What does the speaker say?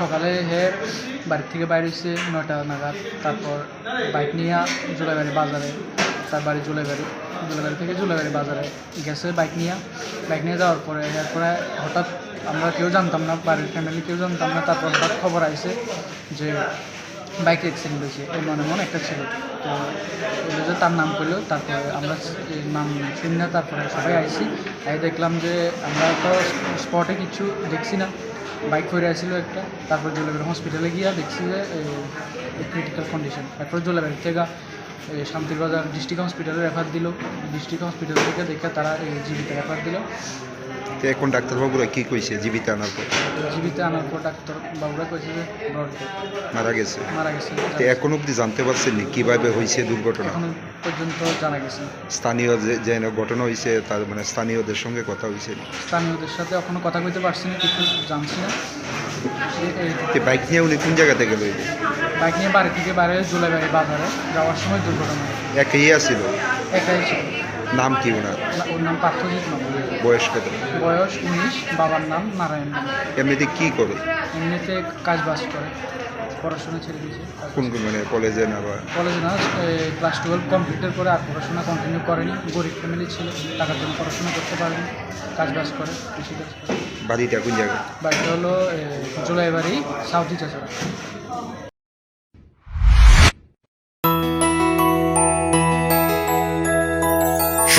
সকালে হে বাড়ি থেকে বাইরে এসে নয়টা নাগাদ। তারপর বাইক নিয়ে জুলাইবাড়ি বাজারে, তার বাড়ি জুলাইবাড়ি জুলাইবাড়ি থেকে জুলাইবাড়ি বাজারে গেছে বাইক নিয়ে। বাইক নিয়ে যাওয়ার পরে এরপরে হঠাৎ আমরা কেউ জানতাম না, বাড়ির ফ্যামিলি কেউ জানতাম না। তারপর হঠাৎ খবর আইছে যে বাইক অ্যাক্সিডেন্ট হয়েছে, এই মনে মনে একটা ছিল। তো যে তার নাম করল তারপরে আমরা নাম শুনি না তারপরে সবাই আইসি আই দেখলাম যে আমরা তো স্পটে কিছু দেখছি না। বাইক করে আসছিল একটা, তারপর জলবায়ু হসপিটালে গিয়া দেখছি যে ক্রিটিক্যাল কন্ডিশন তারপর জলবায়ু থেকে শান্তির বাজার ডিস্ট্রিক্ট হসপিটালে রেফার দিল। ডিস্ট্রিক্ট হসপিটাল থেকে দেখে তারা জীবিত রেফার দিল। তো এখন ডাক্তারবাবুরা কি কইছে জীবিত আনার পর? জীবিত আনার পর ডাক্তার বাবুরা কয়েছে যে মারা গেছে? মারা গেছে তো এখন অবধি জানতে পারছেন নি কীভাবে হয়েছে দুর্ঘটনা? এখনও পর্যন্ত জানা গেছে। স্থানীয় যে যে ঘটনা হয়েছে তার মানে স্থানীয়দের সঙ্গে কথা হয়েছে স্থানীয়দের সাথে এখনও কথা কইতে পারছি না কিছু জানছি না। তো বাইক নিয়ে উনি কোন জায়গা থেকে লইল বাইক নিয়ে বাড়ি থেকে বাইরে জুলাইবাড়ি বাজারে যাওয়ার সময় দুর্ঘটনা। একাই আসছিল একাই ছিল। নাম কি ওনার? ওর নাম পার্থজিৎ নগর বয়স কত? বয়স উনিশ বাবার নাম নারায়ণ এমনিতে কি করে? এমনিতে কাজ বাজ করে পড়াশোনা ছেড়ে দিয়েছে। কোন কোন মানে কলেজে না বা? কলেজে না ক্লাস টুয়েলভ কমপ্লিটের পরে আর পড়াশোনা কন্টিনিউ করেনি। গরিব ফ্যামিলি ছিল টাকার জন্য পড়াশোনা করতে পারেনি। কাজ বাজ করে কৃষি কাজ করে। বাড়িটা কোন জায়গায়? বাড়িটা হলো জুলাইবাড়ি সাউথ চাচড়া